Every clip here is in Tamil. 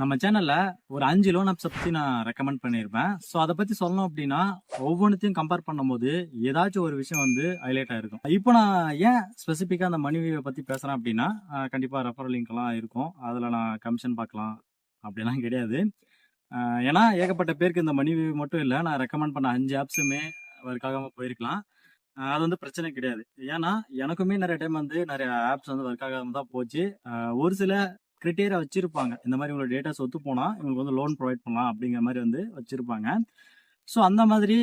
நம்ம சேனல்ல ஒரு அஞ்சு லோன் ஆப்ஸை பத்தி நான் ரெக்கமெண்ட் பண்ணியிருப்பேன். ஸோ அதை பத்தி சொல்லணும் அப்படின்னா ஒவ்வொன்றத்தையும் கம்பேர் பண்ணும்போது ஏதாச்சும் ஒரு விஷயம் வந்து ஹைலைட் ஆயிருக்கும். இப்போ நான் ஏன் ஸ்பெசிஃபிக்காக அந்த மணிவியை பத்தி பேசுறேன் அப்படின்னா கண்டிப்பா ரெஃபரல் லிங்க்லாம் இருக்கும். அதில் நான் கமிஷன் பார்க்கலாம் அப்படிலாம் கிடையாது. ஏன்னா ஏகப்பட்ட பேருக்கு இந்த மணிவி மட்டும் இல்லை நான் ரெக்கமெண்ட் பண்ண அஞ்சு ஆப்ஸுமே ஒர்க் போயிருக்கலாம். அது வந்து பிரச்சனை கிடையாது. ஏன்னா எனக்குமே நிறைய டைம் வந்து நிறைய ஆப்ஸ் வந்து ஒர்க் ஆகாம தான் போச்சு. ஒரு சில கிரிட்டேரியா வச்சிருப்பாங்க. இந்த மாதிரி உங்களோட டேட்டாஸ் ஒத்து போனால் இவங்களுக்கு வந்து லோன் ப்ரொவைட் பண்ணலாம் அப்படிங்கிற மாதிரி வந்து வச்சிருப்பாங்க. ஸோ அந்த மாதிரி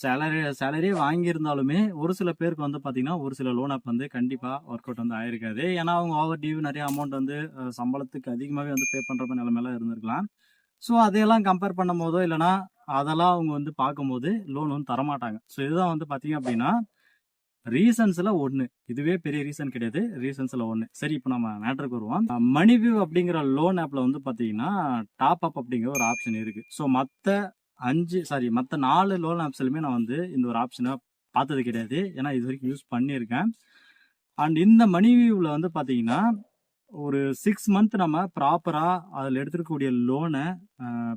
சேலரி சேலரி வாங்கியிருந்தாலுமே ஒரு சில பேருக்கு வந்து பார்த்தீங்கன்னா ஒரு சில லோன் ஆப் வந்து கண்டிப்பாக ஒர்க் அவுட் வந்து ஆயிருக்காது. ஏன்னா அவங்க ஓவர் டியூ நிறைய அமௌண்ட் வந்து சம்பளத்துக்கு அதிகமாகவே வந்து பே பண்ணுற மாதிரி நிலமையெல்லாம் இருந்திருக்கலாம். ஸோ அதையெல்லாம் கம்பேர் பண்ணும் போதோ இல்லைனா அதெல்லாம் அவங்க வந்து பார்க்கும்போது லோன் வந்து தரமாட்டாங்க. ஸோ இதுதான் வந்து பார்த்தீங்க அப்படின்னா ரீசன்ஸ்ல ஒன்று இதுவே பெரிய ரீசன் கிடையாது. ரீசன்ஸ்ல ஒன்று சரி இப்போ நம்ம மேட்டருக்கு வருவோம். மணிவியூ அப்படிங்கிற லோன் ஆப்ல வந்து பார்த்தீங்கன்னா டாப் அப் அப்படிங்கிற ஒரு ஆப்ஷன் இருக்கு. ஸோ மற்ற அஞ்சு சாரி மற்ற நாலு லோன் ஆப்ஸ்லையுமே நான் வந்து இந்த ஒரு ஆப்ஷனை பார்த்தது கிடையாது. ஏன்னா இது வரைக்கும் யூஸ் பண்ணியிருக்கேன். அண்ட் இந்த மணிவியூவில் வந்து பார்த்தீங்கன்னா ஒரு சிக்ஸ் மந்த் நம்ம ப்ராப்பராக அதில் எடுத்துருக்கக்கூடிய லோனை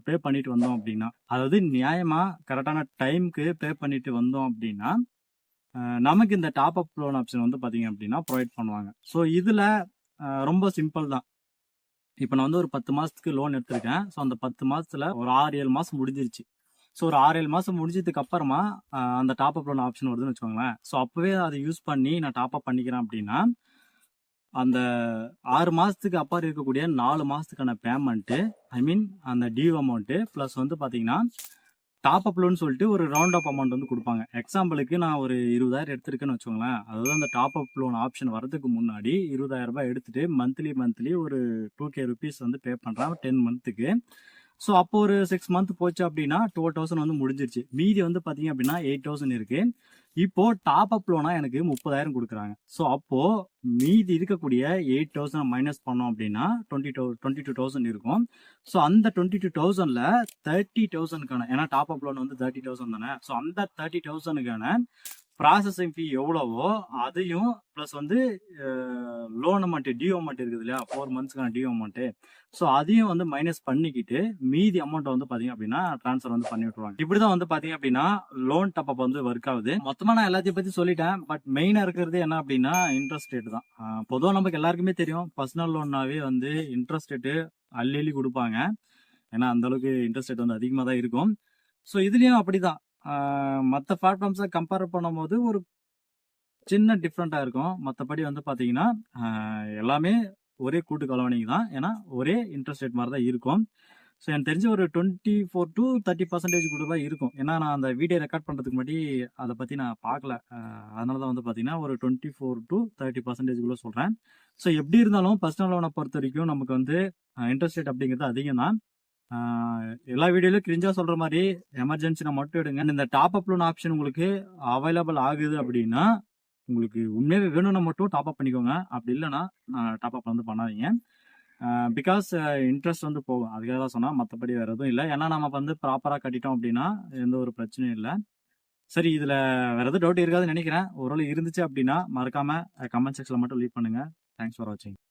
பே பண்ணிட்டு வந்தோம் அப்படின்னா அதாவது நியாயமாக கரெக்டான டைம்க்கு பே பண்ணிட்டு வந்தோம் அப்படின்னா நமக்கு இந்த டாப் அப் லோன் ஆப்ஷன் வந்து பார்த்தீங்க அப்படின்னா ப்ரொவைட் பண்ணுவாங்க. ஸோ இதில் ரொம்ப சிம்பிள் தான். இப்போ நான் வந்து ஒரு பத்து மாதத்துக்கு லோன் எடுத்திருக்கேன். ஸோ அந்த பத்து மாதத்தில் ஒரு ஆறு ஏழு மாதம் முடிஞ்சிருச்சு. ஸோ ஒரு ஆறு ஏழு மாதம் முடிஞ்சதுக்கு அப்புறமா அந்த டாப் அப் லோன் ஆப்ஷன் வருதுன்னு வச்சுக்கோங்களேன். ஸோ அப்போவே அதை யூஸ் பண்ணி நான் டாப் அப் பண்ணிக்கிறேன் அப்படின்னா அந்த ஆறு மாதத்துக்கு அப்பா இருக்கக்கூடிய நாலு மாதத்துக்கான பேமெண்ட்டு ஐ மீன் அந்த டியூ அமௌண்ட்டு ப்ளஸ் வந்து பார்த்தீங்கன்னா டாப் அப் லோன் சொல்லிட்டு ஒரு ரவுண்ட் அப் அமௌண்ட் வந்து கொடுப்பாங்க. எக்ஸாம்பிளுக்கு நான் ஒரு இருபதாயிரம் எடுத்திருக்கேன்னு வச்சுக்கோங்களேன். அதாவது அந்த டாப் அப் லோன் ஆப்ஷன் வரதுக்கு முன்னாடி இருபதாயிரம் ரூபாய் எடுத்துட்டு மந்த்லி மந்த்லி ஒரு டூ கே ருபீஸ் வந்து பே பண்ணுறேன் டென் மந்த்துக்கு ஸோ அப்போ ஒரு சிக்ஸ் மந்த் போச்சு அப்படின்னா டுவெல் தௌசண்ட் வந்து முடிஞ்சிருச்சு. மீதி வந்து பார்த்தீங்க அப்படின்னா எயிட் தௌசண்ட் இருக்குது இப்போ டாப் அப் லோனா எனக்கு முப்பதாயிரம் கொடுக்குறாங்க. ஸோ அப்போ மீதி இருக்கக்கூடிய எயிட் தௌசண்ட் மைனஸ் பண்ணோம் அப்படின்னா twenty two twenty two thousand இருக்கும். ஸோ அந்த டுவெண்ட்டி டூ தௌசண்ட்ல தேர்ட்டி தௌசண்ட்க்கான ஏன்னா டாப் அப் லோன் வந்து தேர்ட்டி தௌசண்ட் தானே. ஸோ அந்த தேர்ட்டி தௌசண்ட்க்கான ப்ராசஸிங் ஃபீ எவ்வளவோ அதையும் ப்ளஸ் வந்து லோன் அமௌண்ட் டியூ அமௌண்ட் இருக்குது இல்லையா? ஃபோர் மந்த்ஸ்க்கான டியூ அமௌண்ட்டு ஸோ அதையும் வந்து மைனஸ் பண்ணிக்கிட்டு மீதி அமௌண்ட் வந்து பார்த்தீங்க அப்படின்னா ட்ரான்ஸ்ஃபர் வந்து பண்ணி விட்டுருவாங்க. இப்படி தான் வந்து பார்த்தீங்க அப்படின்னா லோன் டாப் வந்து ஒர்க் ஆகுது. மொத்தமாக நான் எல்லாத்தையும் பற்றி சொல்லிட்டேன். பட் மெயினாக இருக்கிறது என்ன அப்படின்னா இன்ட்ரெஸ்ட் ரேட் தான். பொதுவாக நமக்கு எல்லாருக்குமே தெரியும். பர்சனல் லோன்னாவே வந்து இன்ட்ரெஸ்ட் ரேட்டு அள்ளி அள்ளி கொடுப்பாங்க. ஏன்னா அந்த அளவுக்கு இன்ட்ரெஸ்ட் ரேட் வந்து அதிகமாக தான் இருக்கும். ஸோ இதுலேயும் அப்படி தான் மற்ற பிளாட்ஃபார்ம்ஸை கம்பேர் பண்ணும்போது ஒரு சின்ன டிஃப்ரெண்ட்டாக இருக்கும். மற்றபடி வந்து பார்த்தீங்கன்னா எல்லாமே ஒரே கூட்டு கலவணிக்கு தான். ஏன்னா ஒரே இன்ட்ரெஸ்ட் ரேட் மாதிரி தான் இருக்கும். ஸோ எனக்கு தெரிஞ்ச ஒரு twenty four to thirty percentage கூட தான் இருக்கும். ஏன்னா நான் அந்த வீடியோ ரெக்கார்ட் பண்ணுறதுக்கு முன்னாடி அதை பற்றி நான் பார்க்கல அதனால தான் வந்து பார்த்தீங்கன்னா ஒரு twenty four to thirty percentage கூட சொல்கிறேன் ஸோ எப்படி இருந்தாலும் பர்சனல் லோனை பொறுத்த வரைக்கும் நமக்கு வந்து இன்ட்ரெஸ்ட் ரேட் அப்படிங்கிறது அதிகம் தான். எல்லா வீடியோலையும் கிரிஞ்சா சொல்கிற மாதிரி எமர்ஜென்சினா மட்டும் எடுங்க. இந்த டாப் அப் லோன் ஆப்ஷன் உங்களுக்கு அவைலபிள் ஆகுது அப்படின்னா உங்களுக்கு உண்மையாக வேணும்னா மட்டும் டாப் அப் பண்ணிக்கோங்க. அப்படி இல்லைன்னா டாப் அப் வந்து பண்ணாதீங்க. பிகாஸ் இன்ட்ரெஸ்ட் வந்து போகும். அதுக்காக தான் சொன்னால் மற்றபடி வேறு எதுவும் இல்லை. ஏன்னா நம்ம வந்து ப்ராப்பராக கட்டிட்டோம் அப்படின்னா எந்த ஒரு பிரச்சனையும் இல்லை. சரி இதில் வேறு எதுவும் டவுட் இருக்காதுன்னு நினைக்கிறேன். ஓரளவு இருந்துச்சு அப்படின்னா மறக்காமல் கமெண்ட் செக்ஷனில் மட்டும் லீட் பண்ணுங்கள் தேங்க்ஸ் ஃபார் வாட்சிங்